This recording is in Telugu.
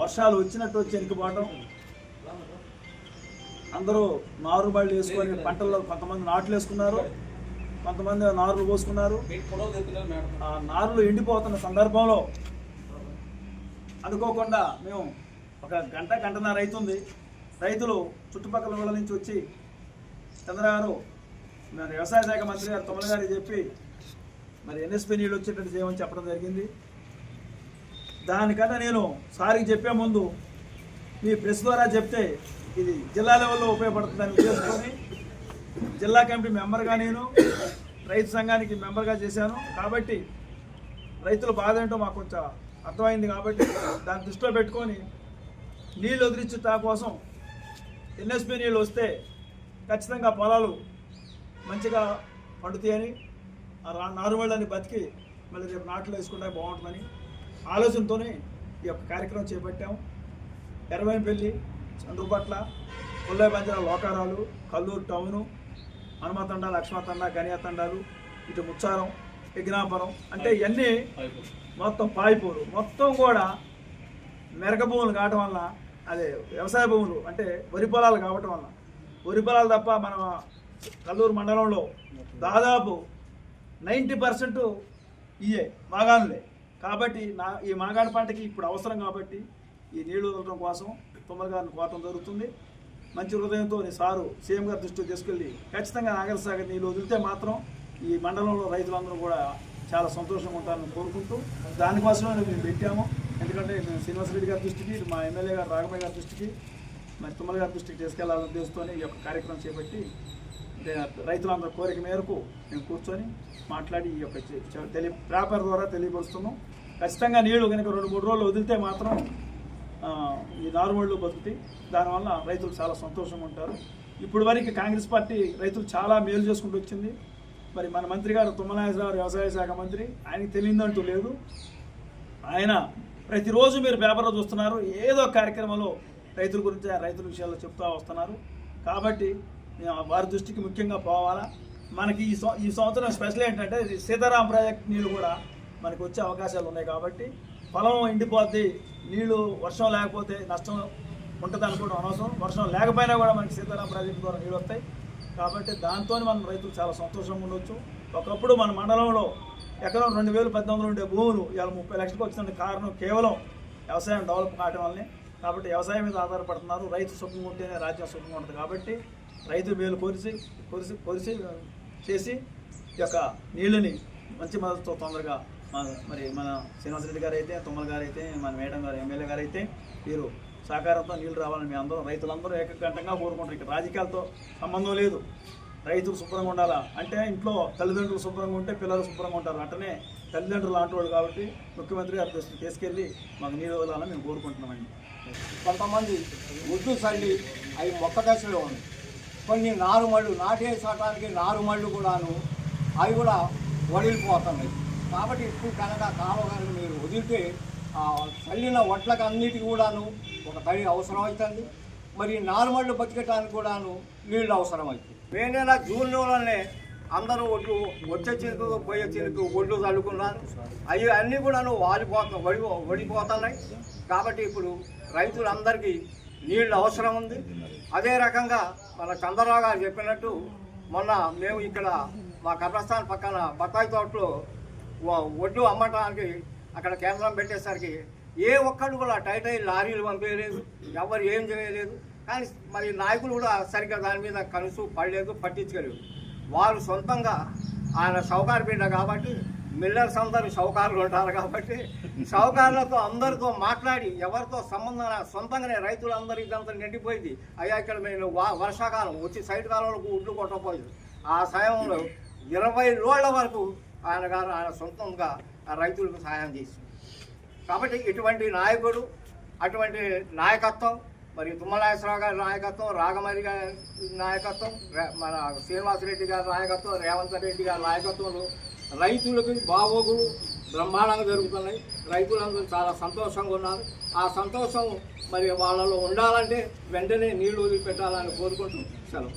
వర్షాలు వచ్చినట్టు వచ్చి వెనుకపోవటం అందరూ నారు బళ్ళు వేసుకొని పంటల్లో కొంతమంది నాట్లు వేసుకున్నారు. కొంతమంది నారులు పోసుకున్నారు. ఆ నారులు ఎండిపోతున్న సందర్భంలో అనుకోకుండా మేము ఒక గంట గంటన్నర అవుతుంది. రైతులు చుట్టుపక్కల ఊళ్ళ నుంచి వచ్చి చంద్రగారు మరి వ్యవసాయ శాఖ మంత్రి గారు తొమ్మల గారికి చెప్పి మరి ఎన్ఎస్పీ నీళ్ళు వచ్చేటట్టు చేయమని చెప్పడం జరిగింది. దానికన్నా నేను సారికి చెప్పే ముందు మీ ప్రెస్ ద్వారా చెప్తే ఇది జిల్లా లెవెల్లో ఉపయోగపడుతుందని ఉద్దేశంతోని జిల్లా కమిటీ మెంబర్గా నేను రైతు సంఘానికి మెంబర్గా చేశాను. కాబట్టి రైతుల బాధ ఏంటో మాకు కొంచెం అర్థమైంది కాబట్టి దాన్ని దృష్టిలో పెట్టుకొని నీళ్ళు వదిలించుట కోసం ఎన్ఎస్పి నీళ్ళు వస్తే ఖచ్చితంగా పొలాలు మంచిగా పండుతాయని నారుమళ్ళని బతికి మళ్ళీ రేపు నాట్లు వేసుకుంటే బాగుంటుందని ఆలోచనతోనే ఈ యొక్క కార్యక్రమం చేపట్టాము ఎర్రవేంపల్లి చంద్రుపట్ల కొల్లాయి లోకారాలు కల్లూరు టౌను హనుమతండ లక్ష్మతండ గనియాతండాలు ఇటు ముచ్చారం యజ్ఞాపురం అంటే ఇవన్నీ మొత్తం పాయిపూరు. మొత్తం కూడా మెరక భూములు కావటం వల్ల అదే వ్యవసాయ భూములు అంటే వరి పొలాలు కావటం వల్ల. వరి పొలాలు తప్ప మన కల్లూరు మండలంలో దాదాపు నైంటీ పర్సెంట్ ఇయే బాగానులే కాబట్టి నా ఈ మాగాడు పంటకి ఇప్పుడు అవసరం కాబట్టి ఈ నీళ్ళు వదలడం కోసం తుమ్మల గారిని కోరటం జరుగుతుంది. మంచి హృదయంతో సారు సీఎం గారి దృష్టికి తీసుకెళ్ళి ఖచ్చితంగా నాగర సాగర్ నీళ్ళు వదిలితే మాత్రం ఈ మండలంలో రైతులందరూ కూడా చాలా సంతోషంగా ఉంటారని కోరుకుంటూ దానికోసమే మేము పెట్టాము. ఎందుకంటే మేము శ్రీనివాసరెడ్డి గారి దృష్టికి మా ఎమ్మెల్యే గారు రాఘమయ్య గారి దృష్టికి మరి తుమ్మల గారి దృష్టికి తీసుకెళ్ళాలని ఉద్దేశంతోనే ఈ యొక్క కార్యక్రమం చేపట్టి రైతులందరి కోరిక మేరకు మేము కూర్చొని మాట్లాడి ఈ యొక్క తెలియ పేపర్ ద్వారా తెలియపరుస్తున్నాం. ఖచ్చితంగా నీళ్ళు కనుక రెండు మూడు రోజులు వదిలితే మాత్రం ఈ నారుమళ్ళు బతుకుతాయి. దానివల్ల రైతులు చాలా సంతోషంగా ఉంటారు. ఇప్పుడు వరకు కాంగ్రెస్ పార్టీ రైతులు చాలా మేలు చేసుకుంటూ వచ్చింది. మరి మన మంత్రి గారు తుమ్మనాగేశ్వరరావు వ్యవసాయ శాఖ మంత్రి ఆయనకి తెలియదంటూ లేదు. ఆయన ప్రతిరోజు మీరు పేపర్లో చూస్తున్నారు ఏదో కార్యక్రమంలో రైతుల గురించి రైతుల విషయాల్లో చెప్తూ వస్తున్నారు. కాబట్టి వారి దృష్టికి ముఖ్యంగా పోవాలా. మనకి ఈ ఈ సంవత్సరం స్పెషల్ ఏంటంటే సీతారాం ప్రాజెక్ట్ నీళ్ళు కూడా మనకు వచ్చే అవకాశాలు ఉన్నాయి కాబట్టి పొలం ఎండిపోద్ది నీళ్ళు వర్షం లేకపోతే నష్టం ఉంటుంది అనుకోవడం అనవసరం. వర్షం లేకపోయినా కూడా మనకి సీతారాం ప్రాజెక్టు ద్వారా నీళ్ళు వస్తాయి. కాబట్టి దాంతో మనం రైతులు చాలా సంతోషంగా ఉండొచ్చు. ఒకప్పుడు మన మండలంలో ఎకరం రెండు వేలు పద్దెనిమిది ఉండే భూములు ఇవాళ ముప్పై లక్షలకు వచ్చిన కారణం కేవలం వ్యవసాయం డెవలప్ కావడం వల్లనే. కాబట్టి వ్యవసాయం మీద ఆధారపడుతున్నారు. రైతు సుఖంగా ఉంటేనే రాజ్యం సుఖంగా ఉంటుంది. కాబట్టి రైతు మేలు కొరిసి కొరిసి కొరిసి చేసి ఈ యొక్క నీళ్ళని మంచి మద్దతుతో తొందరగా మరి మన శ్రీనివాసరెడ్డి గారు అయితే తుమ్మల గారు అయితే మన మేడం గారు ఎమ్మెల్యే గారు అయితే వీరు సహకారంతో నీళ్ళు రావాలని మేము అందరం రైతులందరూ ఏకకంఠంగా కోరుకుంటారు ఇక్కడ రాజకీయాలతో సంబంధం లేదు. రైతులు శుభ్రంగా ఉండాలా? అంటే ఇంట్లో తల్లిదండ్రులు శుభ్రంగా ఉంటే పిల్లలు శుభ్రంగా ఉంటారు. అంటనే తల్లిదండ్రులు లాంటి వాళ్ళు కాబట్టి ముఖ్యమంత్రి గారు దృష్టికి తీసుకెళ్ళి మాకు నీరు వదలాలని మేము కోరుకుంటున్నామండి. కొంతమంది ఒడ్డు చల్లి అవి మొక్క దశలో ఉంది. కొన్ని నారుమళ్ళు నాటే చోటానికి నారుమళ్ళు కూడాను అవి కూడా వడిలిపోతున్నాయి. కాబట్టి ఇప్పుడు కనుక కాలువ కనుక మీరు వదిలితే చల్లిన వడ్లకు అన్నిటికీ కూడాను ఒక తడి అవసరం అవుతుంది మరి నారుమళ్ళు బతికటానికి కూడాను నీళ్ళు అవసరం అవుతుంది మే నెల జూన్ నెలలోనే అందరూ ఒడ్లు వచ్చే చినుకు పోయే చినుకు ఒడ్లు చల్లుకున్నారు. అవి అన్నీ కూడాను వాలిపోతా వడి వడిపోతున్నాయి. కాబట్టి ఇప్పుడు రైతులందరికీ నీళ్ళు అవసరం ఉంది. అదే రకంగా మన చంద్రరావు గారు చెప్పినట్టు మొన్న మేము ఇక్కడ మా కబ్రస్థాన్ పక్కన బత్తాయి తోటలో వ- ఒడ్డు అమ్మటానికి అక్కడ కేంద్రం పెట్టేసరికి ఏ ఒక్కళ్ళు కూడా టైటై లారీలు పంపించలేదు ఎవరు ఏం చేయలేదు. కానీ మరి నాయకులు కూడా సరిగ్గా దాని మీద కలుసు పడలేదు పట్టించుకోలేదు. వారు సొంతంగా ఆయన సౌకారు బిడ్డ కాబట్టి మిల్లర్స్ అందరూ సౌకారులు ఉంటారు కాబట్టి సౌకారులతో అందరితో మాట్లాడి ఎవరితో సంబంధం సొంతంగానే రైతులందరూ ఇదంతా నిండిపోయింది. అయ్యా ఇక్కడ మేము వర్షాకాలం వచ్చి సైడ్ కాలంలో ఉడ్లు కొట్టకపోయింది. ఆ సమయంలో ఇరవై రోజుల వరకు ఆయన గారు ఆయన సొంతంగా ఆ రైతులకు సహాయం చేసింది కాబట్టి ఇటువంటి నాయకుడు అటువంటి నాయకత్వం మరి తుమ్మలాశ్వరరావు గారి నాయకత్వం రాగమరి గారి నాయకత్వం మన శ్రీనివాసరెడ్డి గారి నాయకత్వం రేవంత్ రెడ్డి గారి నాయకత్వంలో రైతులకి బాగోగులు బ్రహ్మాండంగా జరుగుతున్నాయి. రైతులందరూ చాలా సంతోషంగా ఉన్నారు. ఆ సంతోషం మరి వాళ్ళలో ఉండాలంటే వెంటనే నీళ్ళు వదిలిపెట్టాలని కోరుకుంటూ సెలవు.